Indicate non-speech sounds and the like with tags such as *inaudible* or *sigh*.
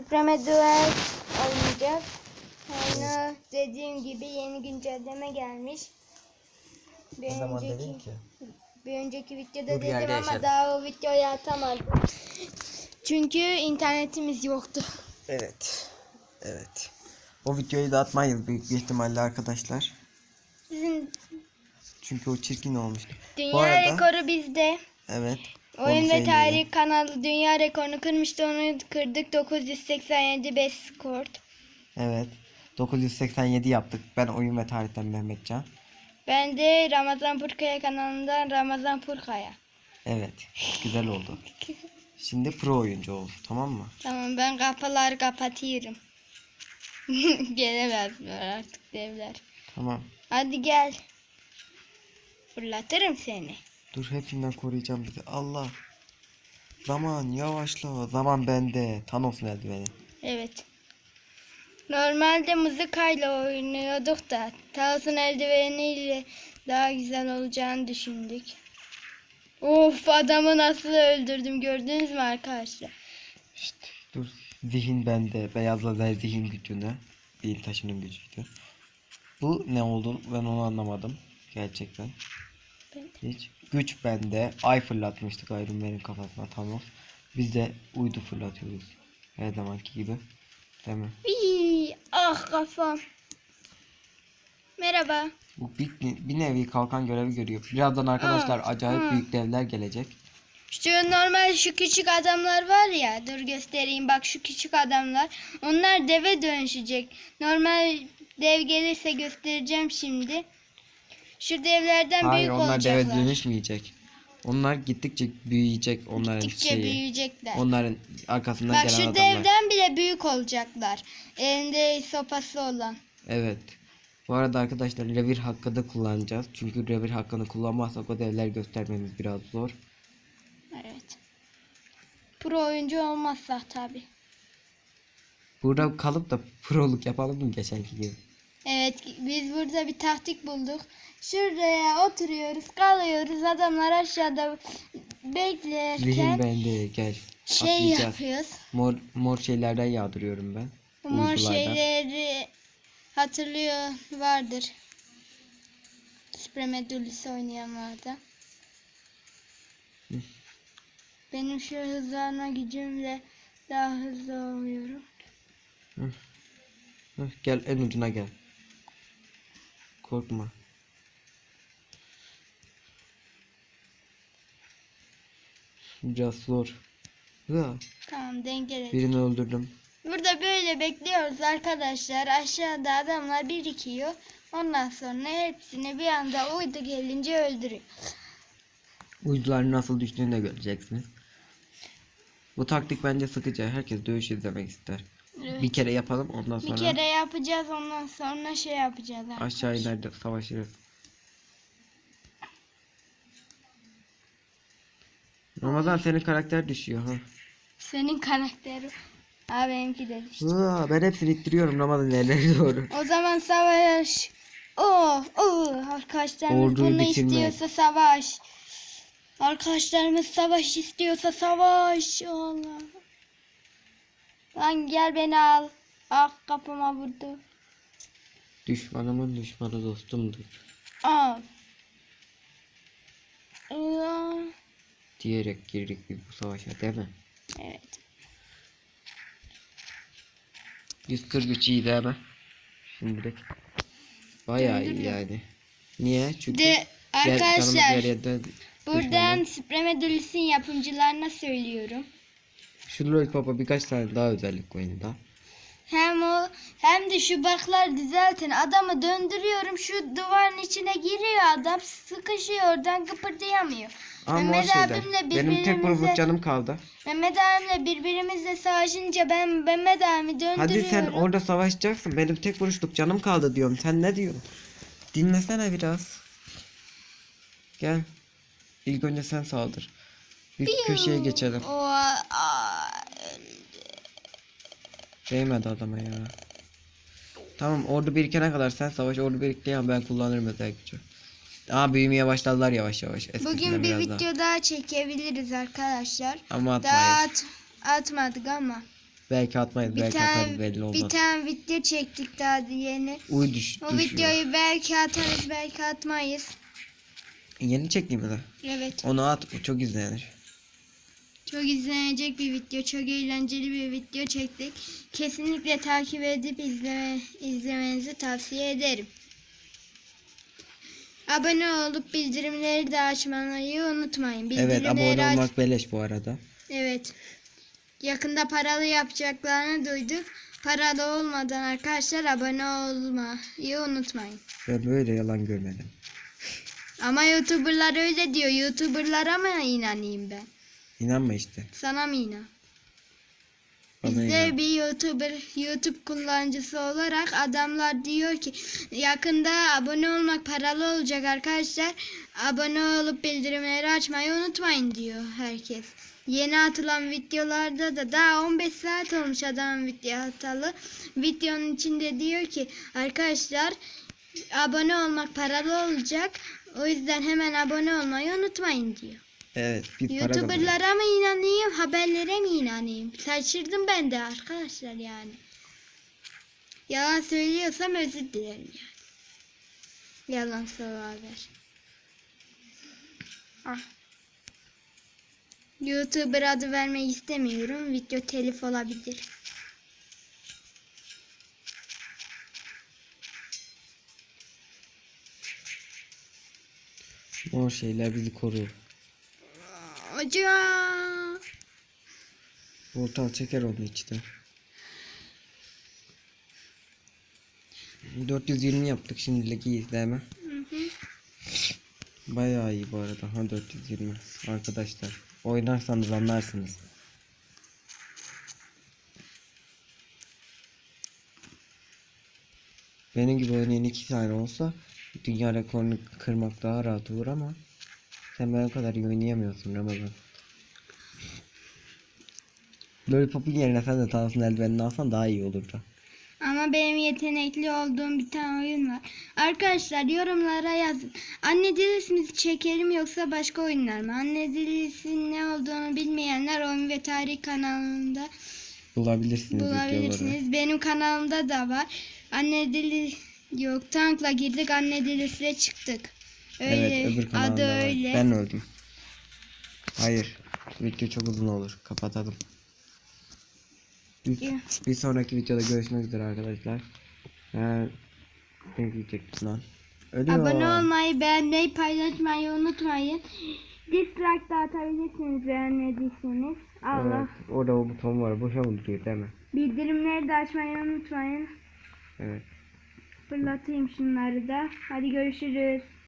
Supreme Duel oynayacağız. Aynı dediğim gibi yeni güncelleme gelmiş. Bir Ne zaman dedin ki? bir önceki videoda Dur, dedim ama yaşadım. daha o videoyu atamadım. Çünkü internetimiz yoktu. Evet. Evet. O videoyu da atmayız büyük bir ihtimalle arkadaşlar. Sizin Çünkü o çirkin olmuştu. dünya Bu arada- rekoru bizde. Evet. Oyun ve tarih kanalı dünya rekorunu kırmıştı. Onu kırdık. 987 5 skor. Evet. 987 yaptık. Ben oyun ve tarihten Mehmetcan. Ben de Ramazan Purkaya kanalından Ramazan Purkaya. Evet. Güzel oldu. *laughs* Şimdi pro oyuncu oldu. Tamam mı? Tamam ben kapıları kapatıyorum. *laughs* Gelemezler artık devler. Tamam. Hadi gel. Fırlatırım seni. Dur hepsinden koruyacağım bizi. Allah. Zaman yavaşla. Zaman bende. Thanos eldiveni. Evet. Normalde mızıkayla oynuyorduk da Thanos'un eldiveniyle daha güzel olacağını düşündük. Of adamı nasıl öldürdüm gördünüz mü arkadaşlar? Şşt, dur. Zihin bende. Beyaz lazer zihin gücüne. Değil taşının gücüydü. Bu ne oldu? Ben onu anlamadım. Gerçekten. Ben Hiç. Güç bende. Ay fırlatmıştık Iron Man'in kafasına Thanos. Biz de uydu fırlatıyoruz. Her zamanki gibi. Değil mi? Ah kafam. Merhaba. Bu bir, bir nevi kalkan görevi görüyor. Birazdan arkadaşlar Aa, acayip aa. büyük devler gelecek. Şu normal şu küçük adamlar var ya dur göstereyim bak şu küçük adamlar onlar deve dönüşecek. Normal dev gelirse göstereceğim şimdi. Şu devlerden Hayır büyük onlar deve olacaklar. dönüşmeyecek. Onlar gittikçe büyüyecek onların Gittikçe şeyi. büyüyecekler. Onların arkasından Bak gelen şu adamlar. devden bile büyük olacaklar. Elinde sopası olan. Evet. Bu arada arkadaşlar revir hakkı da kullanacağız. Çünkü revir hakkını kullanmazsak o devler göstermemiz biraz zor. Evet. Pro oyuncu olmazsa tabi. Burada kalıp da proluk yapalım mı geçenki gibi? Evet biz burada bir taktik bulduk. Şuraya oturuyoruz kalıyoruz adamlar aşağıda beklerken bende gel. şey Atlayacağız. yapıyoruz. Mor, mor şeylerden yağdırıyorum ben. Mor Uydulardan. şeyleri hatırlıyor vardır. Supremedullis oynayanlarda. Hı. Benim şu hızlanma gücümle daha hızlı oluyorum. Gel en ucuna gel. Korkma. Biraz zor. Ya, Tamam dengeledim. birini öldürdüm. Burada böyle bekliyoruz arkadaşlar. Aşağıda adamlar birikiyor. Ondan sonra hepsini bir anda uydu gelince öldürüyor. Uyduların nasıl düştüğünü de göreceksiniz. Bu taktik bence sıkıcı. Herkes dövüş izlemek ister. Evet. Bir kere yapalım ondan Bir sonra kere yapacağız ondan sonra şey yapacağız. aşağı iner de savaşırız. Ramazan senin karakter düşüyor ha. Senin karakteri. Ha benimki de düştü. Aa, ben hepsini ittiriyorum Ramazan ilerleri *laughs* doğru. O zaman savaş. Oh, oh. Arkadaşlarımız Orduyu bunu bitirme. istiyorsa savaş. Arkadaşlarımız savaş istiyorsa savaş. Allah. Lan gel beni al. Ah kafama vurdu. Düşmanımın düşmanı dostumdur. Al. Aa, Diyerek girdik biz bu savaşa değil mi? Evet. 143 iyi değil mi? Şimdilik. Bayağı iyi yani. Niye? Çünkü De arkadaşlar buradan Supremadulis'in yapımcılarına söylüyorum. Şu Lollipop'a birkaç tane daha özellik koyun da. Hem o hem de şu baklar düzeltin. Adamı döndürüyorum şu duvarın içine giriyor adam sıkışıyor oradan kıpırdayamıyor. Ama Mehmet abimle Benim tek vuruluk canım kaldı. Mehmet abimle birbirimizle savaşınca ben Mehmet abimi döndürüyorum. Hadi sen orada savaşacaksın. Benim tek vuruşluk canım kaldı diyorum. Sen ne diyorsun? Dinlesene biraz. Gel. İlk önce sen saldır. Bir köşeye geçelim. O, aa, Değmedi adama ya. Tamam ordu birikene kadar sen savaş ordu birikleyen ben kullanırım özel gücü. Aa büyümeye başladılar yavaş yavaş. Eskisinden Bugün bir video daha. daha çekebiliriz arkadaşlar. Ama Daha atmayız. at, atmadık ama. Belki atmayız. Bir belki atarız tane belli olmaz. bir tane video çektik daha yeni. Uy düş, O düşüyor. videoyu belki atarız belki atmayız. Yeni çektiğim mi de? Evet. Onu at. O çok izlenir. Çok izlenecek bir video, çok eğlenceli bir video çektik. Kesinlikle takip edip izleme, izlemenizi tavsiye ederim. Abone olup bildirimleri de açmayı unutmayın. Evet abone aç- olmak beleş bu arada. Evet. Yakında paralı yapacaklarını duyduk. Paralı olmadan arkadaşlar abone olmayı unutmayın. Ben böyle yalan görmedim. Ama YouTuber'lar öyle diyor. YouTuber'lara mı inanayım ben? İnanma işte. Sana mı inan? Bana Biz de inan. bir YouTuber, YouTube kullanıcısı olarak adamlar diyor ki yakında abone olmak paralı olacak arkadaşlar. Abone olup bildirimleri açmayı unutmayın diyor herkes. Yeni atılan videolarda da daha 15 saat olmuş adamın video atalı. Videonun içinde diyor ki arkadaşlar abone olmak paralı olacak. O yüzden hemen abone olmayı unutmayın diyor. Evet bir. YouTuber'lara mı inanayım, haberlere mi inanayım? Şaşırdım ben de arkadaşlar yani. Yalan söylüyorsam özür dilerim yani. Yalan haber. Ah. YouTuber adı vermek istemiyorum. Video telif olabilir. O şeyler bizi koruyor. Hocam. Portal çeker onu işte. 420 yaptık şimdilik iyi. Hı hı. Bayağı iyi bu arada. Ha 420 arkadaşlar. Oynarsanız anlarsınız. Benim gibi oynayan iki tane olsa dünya rekorunu kırmak daha rahat olur ama sen ben o kadar iyi oynayamıyorsun Ramazan. Lollipop'un yerine sen de Thanos'un eldivenini alsan daha iyi olurdu. Ama benim yetenekli olduğum bir tane oyun var. Arkadaşlar yorumlara yazın. Anne dilisi mi çekelim yoksa başka oyunlar mı? Anne dilisi ne olduğunu bilmeyenler oyun ve tarih kanalında Bulabilirsiniz bulabilirsiniz. Benim kanalımda da var. Anne dili yok tankla girdik anne dilisiyle çıktık. Öyle evet öbür kanalda adı var. öyle. Ben öldüm. Hayır. Video çok uzun olur. Kapatalım. Bir, bir sonraki videoda görüşmek üzere arkadaşlar. Ben ne diyecektim lan? Ölüyor. Abone olmayı, beğenmeyi, paylaşmayı unutmayın. Dislike de atabilirsiniz beğenmediyseniz. Allah. Evet, orada o buton var. Boşa mı duruyor değil mi? Bildirimleri de açmayı unutmayın. Evet. Fırlatayım şunları da. Hadi görüşürüz.